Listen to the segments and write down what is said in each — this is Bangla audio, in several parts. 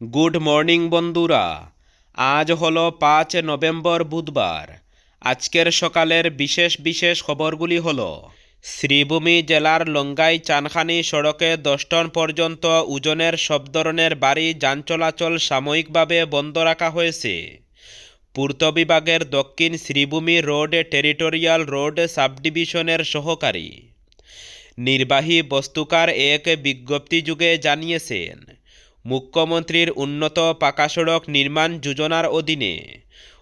গুড মর্নিং বন্ধুরা। আজ হলো পাঁচ নভেম্বর বুধবার। আজকের সকালের বিশেষ বিশেষ খবরগুলি হল, শ্রীভূমি জেলার লঙ্গাই চানখানি সড়কে দশ টন পর্যন্ত ওজনের সব ধরনের বাড়ি যান চলাচল সাময়িকভাবে বন্ধ রাখা হয়েছে। পূর্ত বিভাগের দক্ষিণ শ্রীভূমি রোড টেরিটোরিয়াল রোড সাবডিভিশনের সহকারী। নির্বাহী বস্তুকার এক বিজ্ঞপ্তি যুগে জানিয়েছেন মুখ্যমন্ত্রীর উন্নত পাকা সড়ক নির্মাণ যোজনার অধীনে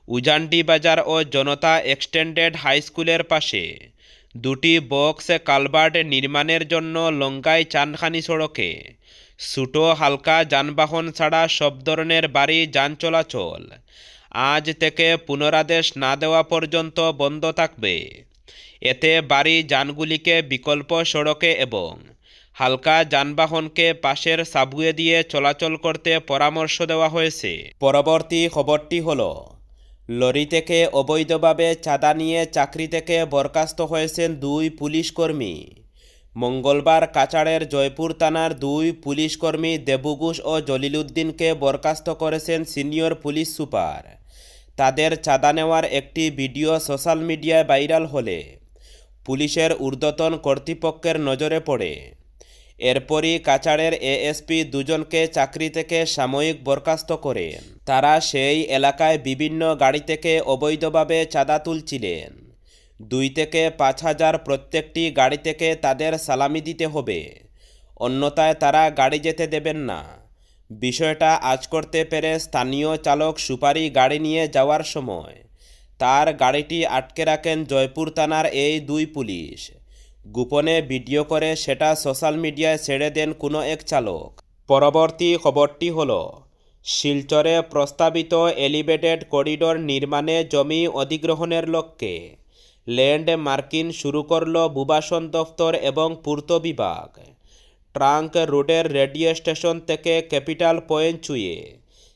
উজান্ডি বাজার ও জনতা এক্সটেন্ডেড হাই স্কুলের পাশে দুটি বক্স কালভার্ট নির্মাণের জন্য লঙ্কাই চানখানি সড়কে ছোটো হালকা যানবাহন ছাড়া সব ধরনের বাড়ি, যান চলাচল আজ থেকে পুনরাদেশ না দেওয়া পর্যন্ত বন্ধ থাকবে। এতে বাড়ি, যানগুলিকে বিকল্প সড়কে এবং হালকা যানবাহনকে পাশের সাবুয়ে দিয়ে চলাচল করতে পরামর্শ দেওয়া হয়েছে। পরবর্তী খবরটি হল, লরি থেকে অবৈধভাবে চাঁদা নিয়ে চাকরি থেকে বরখাস্ত হয়েছেন দুই পুলিশ কর্মী। মঙ্গলবার কাচাড়ের জয়পুর থানার দুই পুলিশ কর্মী দেবুগুষ ও জলিলুদ্দিনকে বরখাস্ত করেছেন সিনিয়র পুলিশ সুপার। তাদের চাঁদা নেওয়ার একটি ভিডিও সোশ্যাল মিডিয়ায় ভাইরাল হলে পুলিশের ঊর্ধ্বতন কর্তৃপক্ষের নজরে পড়ে। এরপরই কাছাড়ের এএসপি দুজনকে চাকরি থেকে সাময়িক বরখাস্ত করেন। তারা সেই এলাকায় বিভিন্ন গাড়ি থেকে অবৈধভাবে চাঁদা তুলছিলেন। দুই থেকে পাঁচ হাজার প্রত্যেকটি গাড়ি থেকে তাদের সালামি দিতে হবে। অন্যথায় তারা গাড়ি যেতে দেবেন না। বিষয়টা আজ করতে পেরে স্থানীয় চালক সুপারি গাড়ি নিয়ে যাওয়ার সময়। তার গাড়িটি আটকে রাখেন জয়পুর থানার এই দুই পুলিশ। গোপনে ভিডিও করে সেটা সোশ্যাল মিডিয়ায় ছেড়ে দেন কোনো এক চালক। পরবর্তী খবরটি হল, শিলচরে প্রস্তাবিত এলিভেটেড করিডোর নির্মাণে জমি অধিগ্রহণের লক্ষ্যে ল্যান্ড মার্কিন শুরু করল ভূবাসন দফতর এবং পূর্ত বিভাগ। ট্রাঙ্ক রোডের রেডিও স্টেশন থেকে ক্যাপিটাল পয়েন্ট চুয়ে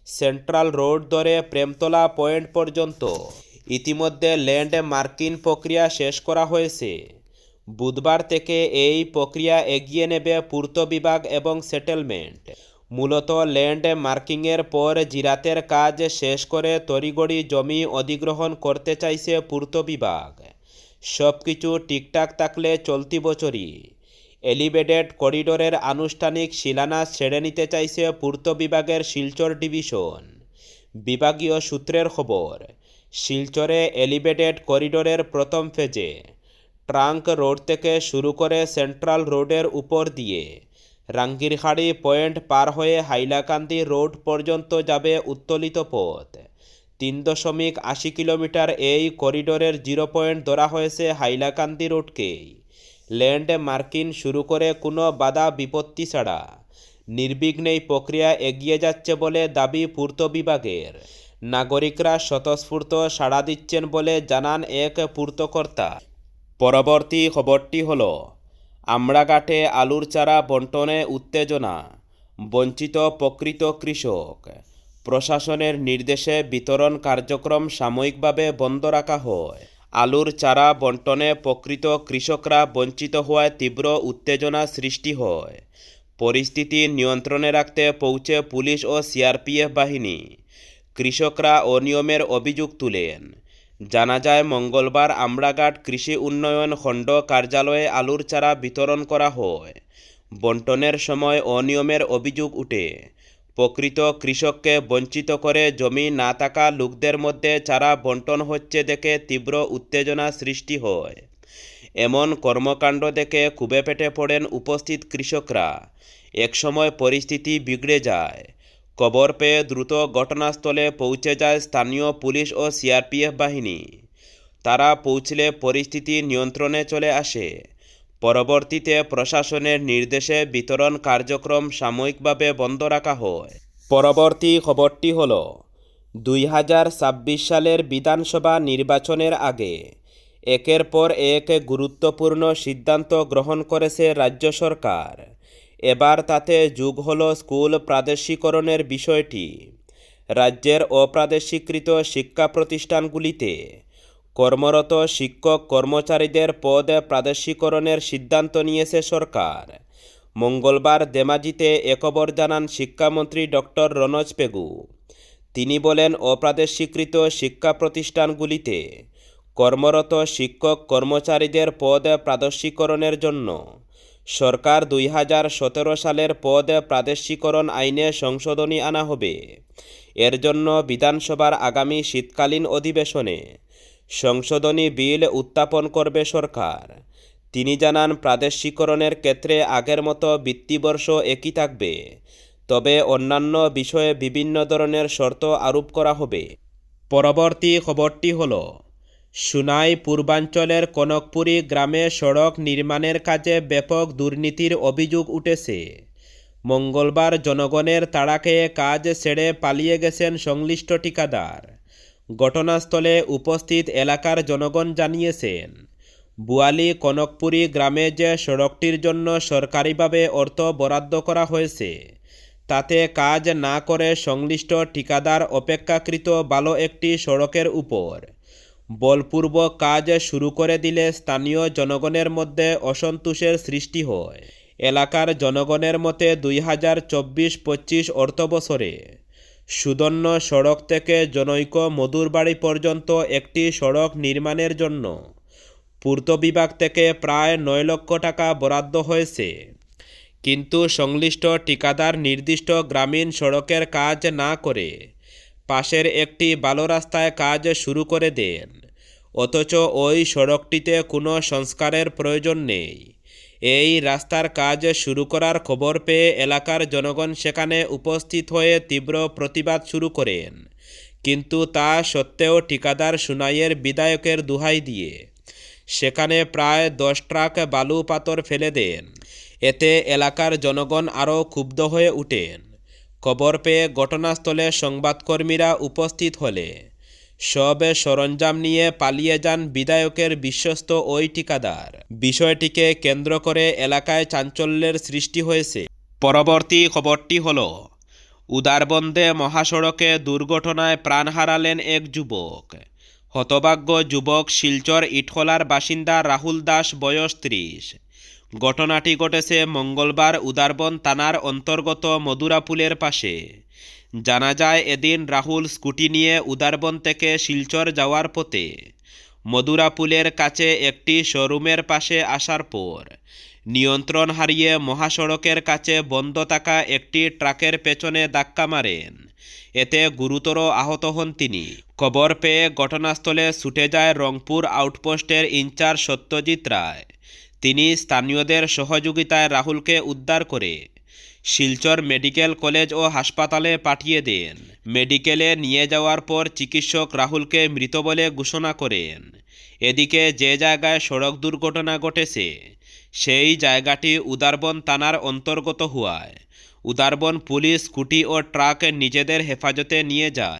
সেন্ট্রাল রোড ধরে প্রেমতলা পয়েন্ট পর্যন্ত। ইতিমধ্যে ল্যান্ড মার্কিন প্রক্রিয়া শেষ করা হয়েছে। বুধবার থেকে এই প্রক্রিয়া এগিয়ে নেবে পূর্ত বিভাগ এবং সেটেলমেন্ট। মূলত ল্যান্ড মার্কিংয়ের পর জিরাতের কাজ শেষ করে তড়িগড়ি জমি অধিগ্রহণ করতে চাইছে পূর্ত বিভাগ। সব কিছু ঠিকঠাক থাকলে চলতি বছরই। এলিভেটেড করিডোরের আনুষ্ঠানিক শিলান্যাস ছেড়ে নিতে চাইছে পূর্ত বিভাগের শিলচর ডিভিশন। বিভাগীয় সূত্রের খবর, শিলচরে এলিভেটেড করিডোরের প্রথম ফেজে ট্রাঙ্ক রোড থেকে শুরু করে সেন্ট্রাল রোডের উপর দিয়ে। রাঙ্গিরহাড়ি পয়েন্ট পার হয়ে হাইলাকান্দি রোড পর্যন্ত যাবে উত্তোলিত পথ। তিন দশমিক আশি কিলোমিটার এই করিডোরের জিরো পয়েন্ট ধরা হয়েছে হাইলাকান্দি রোডকেই। ল্যান্ড মার্কিং শুরু করে কোনো বাধা বিপত্তি ছাড়া। নির্বিঘ্নেই প্রক্রিয়া এগিয়ে যাচ্ছে বলে দাবি পূর্ত বিভাগের। নাগরিকরা স্বতঃস্ফূর্ত সাড়া দিচ্ছেন বলে জানান এক পূর্তকর্তা। পরবর্তী খবরটি হল আমড়াঘাটে আলুর চারা বন্টনে উত্তেজনা, বঞ্চিত প্রকৃত কৃষক। প্রশাসনের নির্দেশে বিতরণ কার্যক্রম সাময়িকভাবে বন্ধ রাখা হয়। আলুর চারা বন্টনে প্রকৃত কৃষকরা বঞ্চিত হওয়ায় তীব্র উত্তেজনা সৃষ্টি হয়। পরিস্থিতি নিয়ন্ত্রণে রাখতে পৌঁছে পুলিশ ও সিআরপিএফ বাহিনী কৃষকরা অনিয়মের অভিযোগ তুলেন। জানা যায়, মঙ্গলবার আমড়াঘাট কৃষি উন্নয়ন খণ্ড কার্যালয়ে আলুর চারা বিতরণ করা হয়। বন্টনের সময় অনিয়মের অভিযোগ উঠে। প্রকৃত কৃষককে বঞ্চিত করে জমি না থাকা লোকদের মধ্যে চারা বন্টন হচ্ছে দেখে তীব্র উত্তেজনা সৃষ্টি হয়। এমন কর্মকাণ্ড দেখে খুবে পেটে পড়েন উপস্থিত কৃষকরা। একসময় পরিস্থিতি বিগড়ে যায়। খবর পেয়ে দ্রুত ঘটনাস্থলে পৌঁছে যায় স্থানীয় পুলিশ ও সিআরপিএফ বাহিনী। তারা পৌঁছলে পরিস্থিতি নিয়ন্ত্রণে চলে আসে। পরবর্তীতে প্রশাসনের নির্দেশে বিতরণ কার্যক্রম সাময়িকভাবে বন্ধ রাখা হয়। পরবর্তী খবরটি হল, দুই হাজার ছাব্বিশ সালের বিধানসভা নির্বাচনের আগে একের পর এক গুরুত্বপূর্ণ সিদ্ধান্ত গ্রহণ করেছে রাজ্য সরকার। এবার তাতে যুগ হল স্কুল প্রাদেশিকরণের বিষয়টি। রাজ্যের অপ্রাদেশিকৃত শিক্ষা প্রতিষ্ঠানগুলিতে কর্মরত শিক্ষক কর্মচারীদের পদ প্রাদেশিকরণের সিদ্ধান্ত নিয়েছে সরকার। মঙ্গলবার দেমাজিতে একবর জানান শিক্ষামন্ত্রী ডক্টর রনজ পেগু। তিনি বলেন, অপ্রাদেশিকৃত শিক্ষা প্রতিষ্ঠানগুলিতে কর্মরত শিক্ষক কর্মচারীদের পদ প্রাদেশিকরণের জন্য সরকার দুই হাজার সতেরো সালের পদ প্রাদেশিকরণ আইনে সংশোধনী আনা হবে। এর জন্য বিধানসভার আগামী শীতকালীন অধিবেশনে সংশোধনী বিল উত্থাপন করবে সরকার। তিনি জানান, প্রাদেশিকরণের ক্ষেত্রে আগের মতো বৃত্তিবর্ষ একই থাকবে। তবে অন্যান্য বিষয়ে বিভিন্ন ধরনের শর্ত আরোপ করা হবে। পরবর্তী খবরটি হল সুনাই পূর্বাঞ্চলের কনকপুরী গ্রামে সড়ক নির্মাণের কাজে ব্যাপক দুর্নীতির অভিযোগ উঠেছে। মঙ্গলবার জনগণের তাড়া খেয়ে কাজ ছেড়ে পালিয়ে গেছেন সংশ্লিষ্ট ঠিকাদার। ঘটনাস্থলে উপস্থিত এলাকার জনগণ জানিয়েছেন, বুয়ালি কনকপুরী গ্রামে যে সড়কটির জন্য সরকারিভাবে অর্থ বরাদ্দ করা হয়েছে, তাতে কাজ না করে সংশ্লিষ্ট ঠিকাদার অপেক্ষাকৃত ভালো একটি সড়কের উপর বলপূর্বক কাজ শুরু করে দিলে স্থানীয় জনগণের মধ্যে অসন্তোষের সৃষ্টি হয়। এলাকার জনগণের মতে দুই হাজার চব্বিশ পঁচিশ অর্থবছরে সুদন্য সড়ক থেকে জনৈক মধুরবাড়ি পর্যন্ত একটি সড়ক নির্মাণের জন্য পূর্ত বিভাগ থেকে প্রায় নয় লক্ষ টাকা বরাদ্দ হয়েছে। কিন্তু সংশ্লিষ্ট ঠিকাদার নির্দিষ্ট গ্রামীণ সড়কের কাজ না করে পাশের একটি ভালো রাস্তায় কাজ শুরু করে দেন। অথচ ওই সড়কটিতে কোনো সংস্কারের প্রয়োজন নেই। এই রাস্তার কাজ শুরু করার খবর পেয়ে এলাকার জনগণ সেখানে উপস্থিত হয়ে তীব্র প্রতিবাদ শুরু করেন। কিন্তু তা সত্ত্বেও ঠিকাদার সুনাইয়ের বিধায়কের দুহাই দিয়ে সেখানে প্রায় দশ ট্রাক বালু পাথর ফেলে দেন। এতে এলাকার জনগণ আরও ক্ষুব্ধ হয়ে উঠেন। খবর পেয়ে ঘটনাস্থলে সংবাদকর্মীরা উপস্থিত হলে সব সরঞ্জাম নিয়ে পালিয়ে যান বিধায়কের বিশ্বস্ত ওই ঠিকাদার। বিষয়টিকে কেন্দ্র করে এলাকায় চাঞ্চল্যের সৃষ্টি হয়েছে। পরবর্তী খবরটি হল, উদারবন্দে মহাসড়কে দুর্ঘটনায় প্রাণ হারালেন এক যুবক। হতভাগ্য যুবক শিলচর ইটখলার বাসিন্দা রাহুল দাস, বয়স ত্রিশ। ঘটনাটি ঘটেছে মঙ্গলবার উদারবন থানার অন্তর্গত মধুরাপুলের পাশে। জানা যায়, এদিন রাহুল স্কুটি নিয়ে উদারবন থেকে শিলচর যাওয়ার পথে মধুরাপুলের কাছে একটি শোরুমের পাশে আসার পর নিয়ন্ত্রণ হারিয়ে মহাসড়কের কাছে বন্ধ থাকা একটি ট্রাকের পেছনে ধাক্কা মারেন। এতে গুরুতর আহত হন তিনি। খবর পেয়ে ঘটনাস্থলে ছুটে যায় রংপুর আউটপোস্টের ইনচার্জ সত্যজিৎ রায়। তিনি স্থানীয়দের সহযোগিতায় রাহুলকে উদ্ধার করে শিলচর মেডিকেল কলেজ ও হাসপাতালে পাঠিয়ে দেন। মেডিকেলে নিয়ে যাওয়ার পর চিকিৎসক রাহুলকে মৃত বলে ঘোষণা করেন। এদিকে যে জায়গায় সড়ক দুর্ঘটনা ঘটেছে, সেই জায়গাটি উদারবন থানার অন্তর্গত হওয়ায়। উদারবন পুলিশ, স্কুটি ও ট্রাক নিজেদের হেফাজতে নিয়ে যায়।